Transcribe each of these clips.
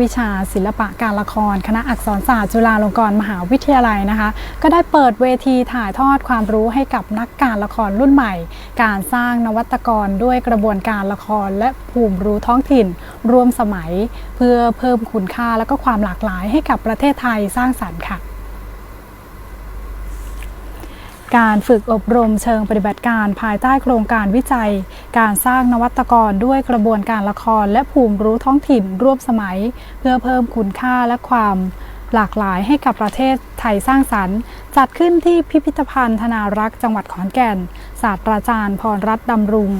วิชาศิลปะการละคร คณะอักษรศาสตร์จุฬาลงกรณ์มหาวิทยาลัยนะคะ ก็ได้เปิดเวทีถ่ายทอดความรู้ให้กับนักการละครรุ่นใหม่ การสร้างนวัตกรด้วยกระบวนการละครและภูมิรู้ท้องถิ่นร่วมสมัย เพื่อเพิ่มคุณค่าและก็ความหลากหลายให้กับประเทศไทยสร้างสรรค์ค่ะ การฝึกอบรมเชิงปฏิบัติการภายใต้โครงการวิจัย การสร้างนวัตกรด้วยกระบวนการละคร และภูมิรู้ท้องถิ่นร่วมสมัย เพื่อเพิ่มคุณค่าและความหลากหลายให้กับประเทศไทยสร้างสรรค์ จัดขึ้นที่พิพิธภัณฑ์ธนารักษ์จังหวัดขอนแก่น ศาสตราจารย์พรรัตน์ดำรุง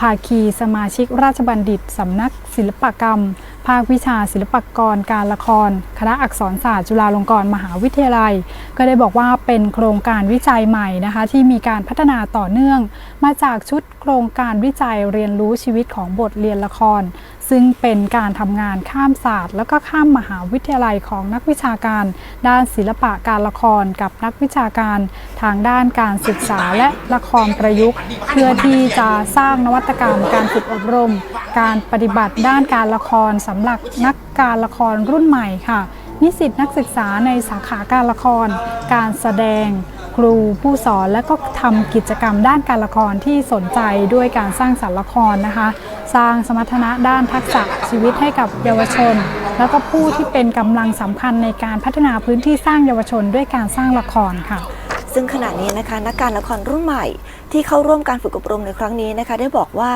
ภาคีสมาชิกราชบัณฑิตสำนักศิลปกรรม ภาควิชาศิลปกรการละคร คณะอักษรศาสตร์จุฬาลงกรณ์มหาวิทยาลัย ก็ได้บอกว่าเป็นโครงการวิจัยใหม่นะคะ ที่มีการพัฒนาต่อเนื่อง มาจากชุดโครงการวิจัยเรียนรู้ชีวิตของบทเรียนละครซึ่งเป็นการทำงานข้ามศาสตร์ แล้วก็ข้ามมหาวิทยาลัยของนักวิชาการ ด้านศิลปะการละครกับนักวิชาการทางด้านการศึกษาและละครประยุกต์ เพื่อที่จะสร้างนวัตกรรมการฝึกอบรม การปฏิบัติด้านการละครสำหรับนักการละครรุ่นใหม่ค่ะ นิสิตนักศึกษาในสาขาการละคร การแสดง ครูผู้สอนและก็ทำกิจกรรมด้านการละครที่สนใจด้วยการสร้างสรรค์ละครนะคะ สร้างสมรรถนะด้านทักษะชีวิตให้กับเยาวชน แล้วก็ผู้ที่เป็นกำลังสำคัญในการพัฒนาพื้นที่สร้างเยาวชนด้วยการสร้างละครค่ะซึ่งขณะนี้นะคะนักการละครรุ่นใหม่ที่เข้าร่วมการฝึกอบรมในครั้งนี้นะคะ ได้บอกว่า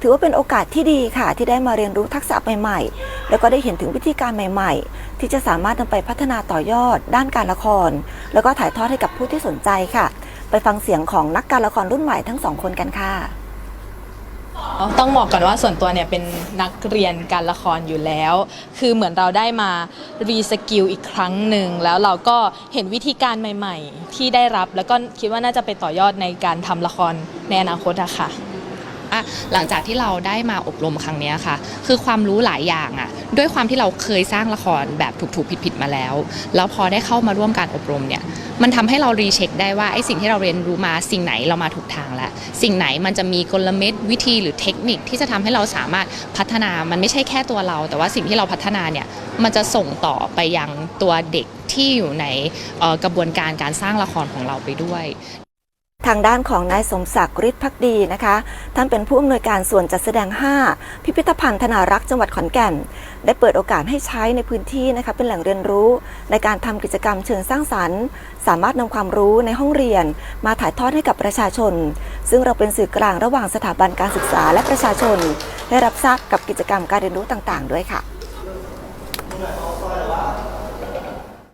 ถือว่าเป็นโอกาสที่ดีค่ะ ที่ได้มาเรียนรู้ทักษะใหม่ๆ แล้วก็ได้เห็นถึงวิธีการใหม่ๆ ที่จะสามารถนำไปพัฒนาต่อยอด ด้านการละคร แล้วก็ถ่ายทอดให้กับผู้ที่สนใจค่ะ ไปฟังเสียงของนักการละครรุ่นใหม่ทั้งสองคนกันค่ะต้องบอกก่อนว่าส่วนตัวเนี่ยเป็นนักเรียนการละครอยู่แล้ว คือเหมือนเราได้มารีสกิลอีกครั้งหนึ่ง แล้วเราก็เห็นวิธีการใหม่ ๆ ที่ได้รับ แล้วก็คิดว่าน่าจะไปต่อยอดในการทำละครในอนาคตอะค่ะ อะหลังจากที่เราได้มาอบรมครั้งนี้ค่ะ คือความรู้หลายอย่างอะ ด้วยความที่เราเคยสร้างละครแบบถูกๆผิดๆมาแล้ว แล้วพอได้เข้ามาร่วมการอบรมเนี่ย มันทำให้เรารีเช็คได้ว่าไอ้สิ่งที่เราเรียนรู้มาสิ่งไหนเรามาถูกทางแล้ว สิ่งไหนมันจะมีกลเม็ดวิธีหรือเทคนิคที่จะทำให้เราสามารถพัฒนา มันไม่ใช่แค่ตัวเรา แต่ว่าสิ่งที่เราพัฒนาเนี่ย มันจะส่งต่อไปยังตัวเด็กที่อยู่ในกระบวนการการสร้างละครของเราไปด้วย ทางด้านของนายสมศักดิ์ฤทธิ์พักดีนะคะ ท่านเป็นผู้อำนวยการส่วนจัดแสดง 5 พิพิธภัณฑ์ธนารักษ์จังหวัดขอนแก่น ได้เปิดโอกาสให้ใช้ในพื้นที่นะคะเป็นแหล่งเรียนรู้ ในการทำกิจกรรมเชิงสร้างสรรค์ สามารถนำความรู้ในห้องเรียน มาถ่ายทอดให้กับประชาชน ซึ่งเราเป็นสื่อกลางระหว่างสถาบันการศึกษาและประชาชน ได้รับทราบกับกิจกรรมการเรียนรู้ต่าง ๆ ด้วยค่ะ